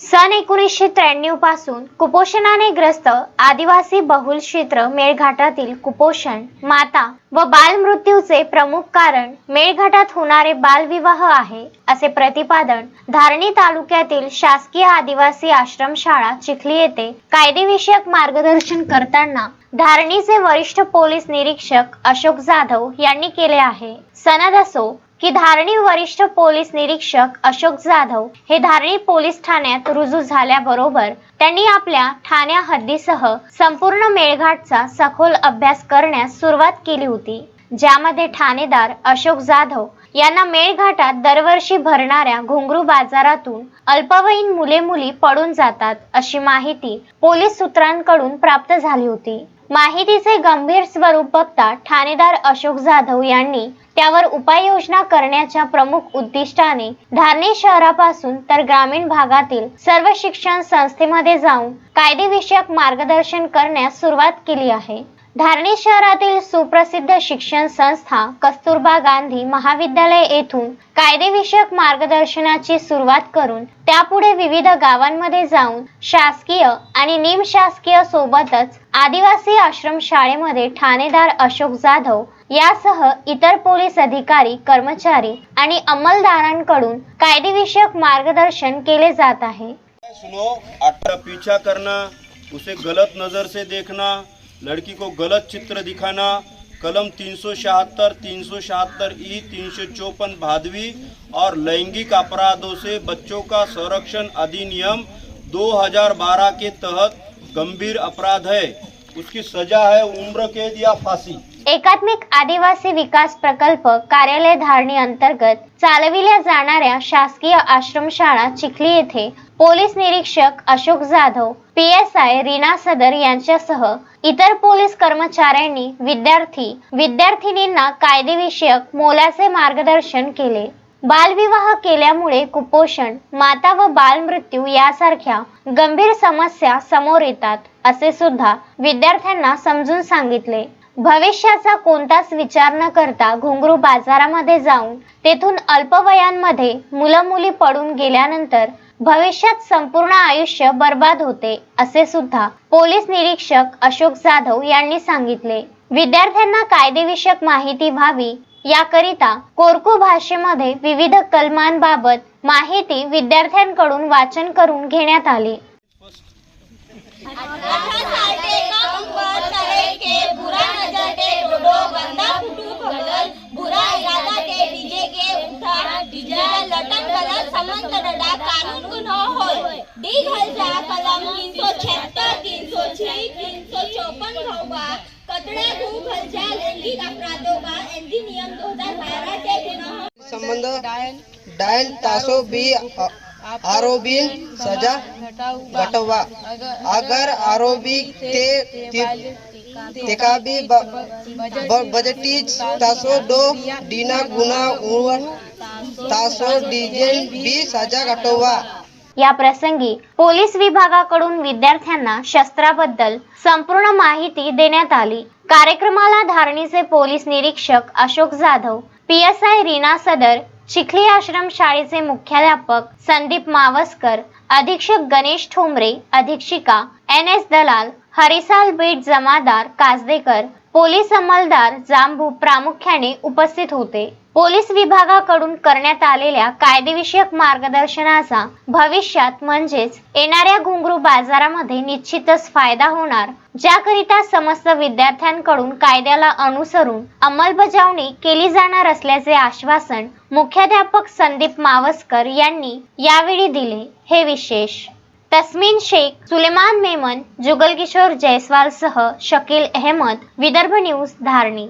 सन एकोणीसशे त्र्याण्णवपासून कुपोषणाने ग्रस्त आदिवासी बहुल क्षेत्र मेळघाटातील कुपोषण माता व बाल मृत्यूचे प्रमुख कारण मेळघाटात होणारे बालविवाह आहे असे प्रतिपादन धारणी तालुक्यातील शासकीय आदिवासी आश्रमशाळा चिखली येथे कायदेविषयक मार्गदर्शन करताना धारणीचे वरिष्ठ पोलीस निरीक्षक अशोक जाधव यांनी केले आहे. सनद असो की धारणी वरिष्ठ पोलीस निरीक्षक अशोक जाधव हे धारणी पोलीस ठाण्यात रुजू झाल्याबरोबर त्यांनी आपल्या ठाण्या हद्दीसह संपूर्ण मेळघाटचा सखोल अभ्यास करण्यास सुरुवात केली होती. ज्यामध्ये ठाणेदार अशोक जाधव यांना मेळघाटात दरवर्षी भरणाऱ्या घुंगरू बाजारातून अल्पवयीन मुले मुली पडून जातात अशी माहिती पोलीस सूत्रांकडून प्राप्त झाली होती. माहितीचे गंभीर स्वरूप बघता ठाणेदार अशोक जाधव यांनी त्यावर उपाययोजना करण्याच्या प्रमुख उद्दिष्टाने धारणी शहरापासून तर ग्रामीण भागातील सर्व शिक्षण संस्थेमध्ये जाऊन कायदेविषयक मार्गदर्शन करण्यास सुरुवात केली आहे. धारणी शहरातील सुप्रसिद्ध शिक्षण संस्था कस्तुरबा गांधी महाविद्यालय येथून कायदेविषयक मार्गदर्शनाची सुरुवात करून त्यापुढे विविध गावांमध्ये जाऊन शासकीय आणि निमशासकीय सोबतच आदिवासी आश्रम शाळेमध्ये ठाणेदार अशोक जाधव यासह इतर पोलीस अधिकारी कर्मचारी आणि अंमलदारांकडून कायदेविषयक मार्गदर्शन केले जात आहे. सुनो पीछा करना उसे गलत नज़र से देखना लड़की को गलत चित्र दिखाना, कलम तीन सौ छिहत्तर, तीन सौ छिहत्तर ई, तीन सौ चौपन भादवी और लैंगिक अपराधों से बच्चों का संरक्षण अधिनियम 2012 के तहत गंभीर अपराध है। उसकी सजा है उम्र, कैद या फांसी। एकात्मिक आदिवासी विकास प्रकल्प कार्यालय धारणी अंतर्गत चालविल्या जाणाऱ्या शासकीय आश्रमशाळा चिखली येथे पोलीस निरीक्षक Ashok Jadhav P S I Reena सदर यांच्यासह इतर पोलीस कर्मचाऱ्यांनी विद्यार्थी विद्यार्थिनींना कायदेविषयक मोलाचे मार्गदर्शन केले. बालविवाह केल्यामुळे कुपोषण माता व बालमृत्यू यासारख्या गंभीर समस्या समोर येतात असे सुद्धा विद्यार्थ्यांना समजून सांगितले. भविष्याचा कोणताच विचार न करता घुंगरू बाजारामध्ये जाऊन तेथून अल्पवयांमध्ये मुलं मुली पडून गेल्यानंतर भविष्यात संपूर्ण आयुष्य बर्बाद होते असे सुद्धा पोलीस निरीक्षक अशोक जाधव यांनी सांगितले. विद्यार्थ्यांना कायदेविषयक माहिती व्हावी याकरिता कोरकू भाषेमध्ये विविध कलमांबाबत माहिती विद्यार्थ्यांकडून वाचन करून घेण्यात आली. नज़र के डोडो गंदा फुटू बुरा इरादा के डीजे के उठा डीजे लटन गलत समंत डडा कानून गुनो होय। डी घल जा कलम 376 306 354 घोबा कतडा घू घल जा लैंगिक अपराधों का अधिनियम 2012 के गुनो संबंध? डायल तासो बी आरोपी सजा घटवा अगर आरोपी तेका भी बजटीज तासो दो डीना गुना उवन तासो डिजेन बी साजा घटवा या प्रसंगी पोलीस विभागाकडून विद्यार्थ्यांना शस्त्राबद्दल संपूर्ण माहिती देण्यात आली. कार्यक्रमाला धारणीचे पोलीस निरीक्षक Ashok Jadhav P S I Reena सदर चिखली आश्रम शाळेचे मुख्याध्यापक संदीप मावसकर अधीक्षक Ganesh Thombare अधीक्षिका N S Dalal Harisal beat जमादार कासदेकर पोलीस अंमलदार जांभू प्रामुख्याने उपस्थित होते. पोलीस विभागाकडून करण्यात आलेल्या कायदेविषयक मार्गदर्शनाचा भविष्यात म्हणजेच येणाऱ्या घुंगरू बाजारामध्ये निश्चितच फायदा होणार ज्याकरिता समस्त विद्यार्थ्यांकडून कायद्याला अनुसरून अंमलबजावणी केली जाणार असल्याचे आश्वासन मुख्याध्यापक संदीप मावसकर यांनी यावेळी दिले. हे विशेष तस्मिन शेख सुलेमान मेमन जुगल किशोर जयस्वाल सह शकील अहमद विदर्भ न्यूज धारणी.